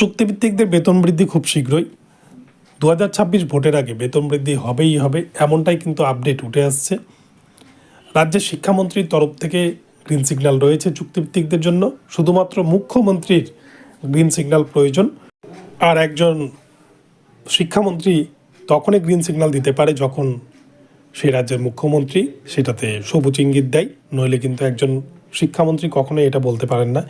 চুক্তিভিত্তিকদের বেতন বৃদ্ধি খুব শীঘ্রই। দু হাজার ছাব্বিশ ভোটের আগে বেতন বৃদ্ধি হবেই হবে, এমনটাই কিন্তু আপডেট উঠে আসছে। রাজ্যের শিক্ষামন্ত্রীর তরফ থেকে গ্রিন সিগন্যাল রয়েছে চুক্তিভিত্তিকদের জন্য, শুধুমাত্র মুখ্যমন্ত্রীর গ্রিন সিগন্যাল প্রয়োজন। আর একজন শিক্ষামন্ত্রী তখনই গ্রিন সিগন্যাল দিতে পারে যখন সেই রাজ্যের মুখ্যমন্ত্রী, সেটাতে সবুজ ইঙ্গিত দেয়, নইলে কিন্তু একজন শিক্ষামন্ত্রী কখনোই এটা বলতে পারেন না।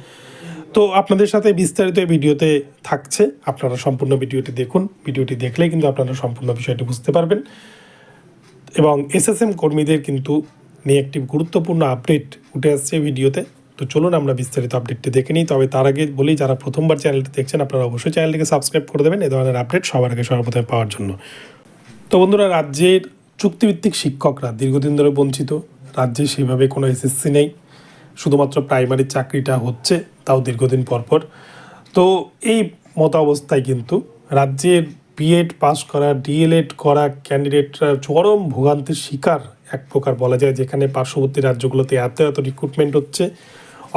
তো আপনাদের সাথে বিস্তারিত ভিডিওতে থাকছে। আপনারা সম্পূর্ণ ভিডিওটি দেখুন। ভিডিওটি দেখলেই কিন্তু আপনারা সম্পূর্ণ বিষয়টি বুঝতে পারবেন। এবং এসএসএম কর্মীদের কিন্তু নিয়ে একটি গুরুত্বপূর্ণ আপডেট উঠে আসছে ভিডিওতে। তো চলুন আমরা বিস্তারিত আপডেটটি দেখে নিই। তবে তার আগে বলি, যারা প্রথমবার চ্যানেলটি দেখছেন, আপনারা অবশ্যই চ্যানেলটিকে সাবস্ক্রাইব করে দেবেন। এই ধরনের আপডেট সবার আগে সর্বপ্রথমে পাওয়ার জন্য। তো বন্ধুরা, রাজ্যের চুক্তিভিত্তিক শিক্ষকরা দীর্ঘদিন ধরে বঞ্চিত। রাজ্যে সেভাবে কোনো এসএসসি নেই। শুধুমাত্র প্রাইমারি চাকরিটা হচ্ছে, তাও দীর্ঘদিন পর পর। তো এই মত অবস্থায় কিন্তু রাজ্যের বিএড পাস করা ডিএলএড করা ক্যান্ডিডেটরা চরম ভোগান্তির শিকার এক প্রকার বলা যায়, যেখানে পার্শ্ববর্তী রাজ্যগুলোতে এত এত রিক্রুটমেন্ট হচ্ছে।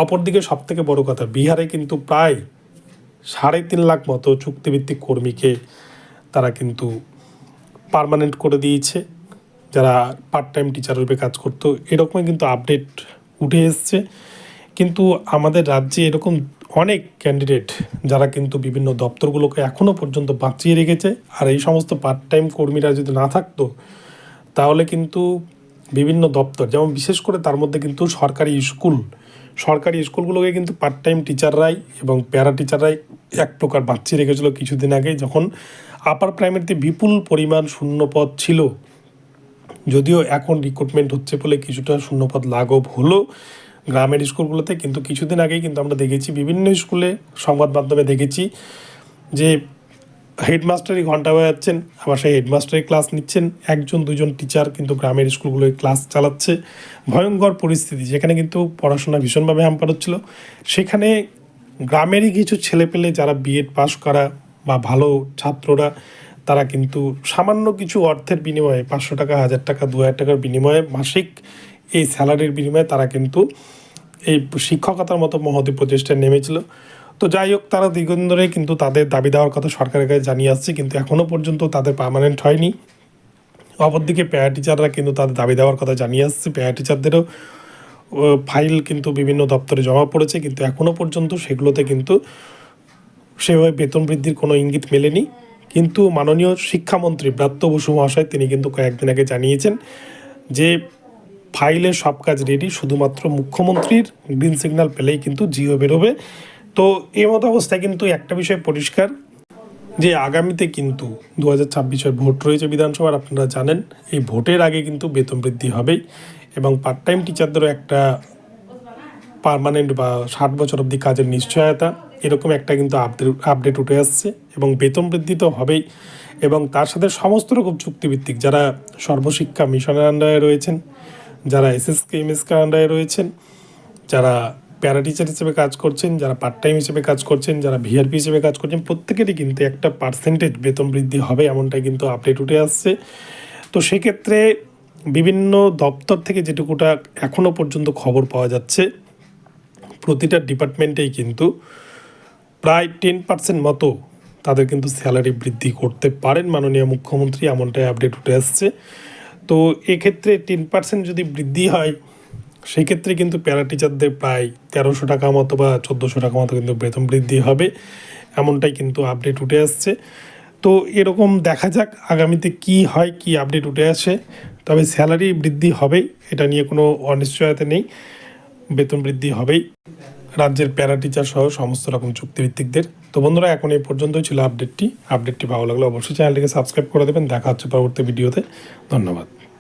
অপরদিকে সব থেকে বড় কথা, বিহারে কিন্তু প্রায় সাড়ে তিন লাখ মতো চুক্তিভিত্তিক কর্মীকে তারা কিন্তু পার্মানেন্ট করে দিয়েছে। যারা পার্ট টাইম টিচার রূপে কাজ করতো, এরকমই কিন্তু আপডেট উঠে এসছে। কিন্তু আমাদের রাজ্যে এরকম অনেক ক্যান্ডিডেট যারা কিন্তু বিভিন্ন দপ্তরগুলোকে এখনও পর্যন্ত বাঁচিয়ে রেখেছে। আর এই সমস্ত পার্ট টাইম কর্মীরা যদি না থাকতো, তাহলে কিন্তু বিভিন্ন দপ্তর, যেমন বিশেষ করে তার মধ্যে কিন্তু সরকারি স্কুল, সরকারি স্কুলগুলোকে কিন্তু পার্ট টাইম টিচাররাই এবং প্যারা টিচাররাই এক প্রকার বাঁচিয়ে রেখেছিল কিছুদিন আগে, যখন আপার প্রাইমারিতে বিপুল পরিমাণ শূন্যপদ ছিল। যদিও এখন রিক্রুটমেন্ট হচ্ছে বলে কিছুটা শূন্যপদ লাঘব হলো গ্রামের স্কুলগুলোতে, কিন্তু কিছুদিন আগেই কিন্তু আমরা দেখেছি বিভিন্ন স্কুলে সংবাদ মাধ্যমে দেখেছি যে হেডমাস্টারই ঘণ্টা যাচ্ছেন আবার সেই হেডমাস্টারই ক্লাস নিচ্ছেন, একজন, দুজন টিচার কিন্তু গ্রামের স্কুলগুলোয় ক্লাস চালাচ্ছে। ভয়ঙ্কর পরিস্থিতি, যেখানে কিন্তু পড়াশোনা ভীষণভাবে হ্যাম্পার হচ্ছিল। সেখানে গ্রামেরই কিছু ছেলেপেলে যারা বিএড পাশ করা বা ভালো ছাত্ররা তারা কিন্তু সামান্য কিছু অর্থের বিনিময়ে, পাঁচশো টাকা, হাজার টাকা, দু হাজার টাকার বিনিময়ে মাসিক এই স্যালারির বিনিময়ে তারা কিন্তু এই শিক্ষকতার মতো মহতি প্রচেষ্টায় নেমেছিল। তো যাই হোক, তারা দীর্ঘদিন ধরে কিন্তু তাদের দাবি দেওয়ার কথা সরকারের কাছে জানিয়ে আসছে, কিন্তু এখনও পর্যন্ত তাদের পার্মানেন্ট হয়নি। অপরদিকে প্যারা টিচাররা কিন্তু তাদের দাবি দেওয়ার কথা জানিয়ে আসছে। প্যারা টিচারদেরও ফাইল কিন্তু বিভিন্ন দপ্তরে জমা পড়েছে, কিন্তু এখনও পর্যন্ত সেগুলোতে কিন্তু সেভাবে বেতন বৃদ্ধির কোনো ইঙ্গিত মেলেনি। কিন্তু মাননীয় শিক্ষামন্ত্রী ব্রাত্য বসু মহাশয় তিনি কিন্তু কয়েকদিন আগে জানিয়েছেন যে ফাইলের সব কাজ রেডি শুধুমাত্র মুখ্যমন্ত্রীর গ্রিন সিগন্যাল পেলেই কিন্তু জিও বেরোবে। তো এই মতো অবস্থায় কিন্তু একটা বিষয় পরিষ্কার, যে আগামীতে কিন্তু দু হাজার ছাব্বিশের ভোট রয়েছে বিধানসভার, আপনারা জানেন, এই ভোটের আগে কিন্তু বেতন বৃদ্ধি হবেই এবং পার্ট টাইম টিচারদেরও একটা পার্মানেন্ট বা ষাট বছর অবধি কাজের নিশ্চয়তা। এরকম একটা কিন্তু আপডেট আপডেট উঠে আসছে এবং বেতন বৃদ্ধি তো হবেই এবং তার সাথে সমস্ত রকম চুক্তিভিত্তিক যারা সর্বশিক্ষা মিশনের আন্ডারে রয়েছেন, যারা এসএসকে এমএসকে আন্ডারে রয়েছেন, যারা প্যারা টিচার হিসেবে কাজ করছেন, যারা পার্ট টাইম হিসেবে কাজ করছেন, যারা ভিআরপি হিসেবে কাজ করছেন, প্রত্যেকেরই কিন্তু একটা পার্সেন্টেজ বেতন বৃদ্ধি হবে এমনটাই কিন্তু আপডেট উঠে আসছে। তো সেক্ষেত্রে বিভিন্ন দপ্তর থেকে যেটুকুটা এখনও পর্যন্ত খবর পাওয়া যাচ্ছে, প্রতিটা ডিপার্টমেন্টেই কিন্তু প্রায় টেন পার্সেন্ট মতো তাদের কিন্তু স্যালারি বৃদ্ধি করতে পারেন মাননীয় মুখ্যমন্ত্রী, এমনটাই আপডেট উঠে আসছে। তো এক্ষেত্রে টেন পার্সেন্ট যদি বৃদ্ধি হয়, সেক্ষেত্রে কিন্তু প্যারা টিচারদের প্রায় তেরোশো টাকা মতো বা চোদ্দোশো টাকা মতো কিন্তু বেতন বৃদ্ধি হবে, এমনটাই কিন্তু আপডেট উঠে আসছে। তো এরকম দেখা যাক আগামীতে কি হয়, কি আপডেট উঠে আসে। তবে স্যালারি বৃদ্ধি হবেই, এটা নিয়ে কোনো অনিশ্চয়তা নেই, বেতন বৃদ্ধি হবেই। রাজ্যের প্যারা টিচার সহ সমস্ত রকম চুক্তিভিত্তিকদের। তো বন্ধুরা, এখন এই পর্যন্তই ছিল আপডেটটি আপডেটটি ভালো লাগলে অবশ্যই চ্যানেলটিকে সাবস্ক্রাইব করে দেবেন। দেখা হচ্ছে পরবর্তী ভিডিওতে ধন্যবাদ।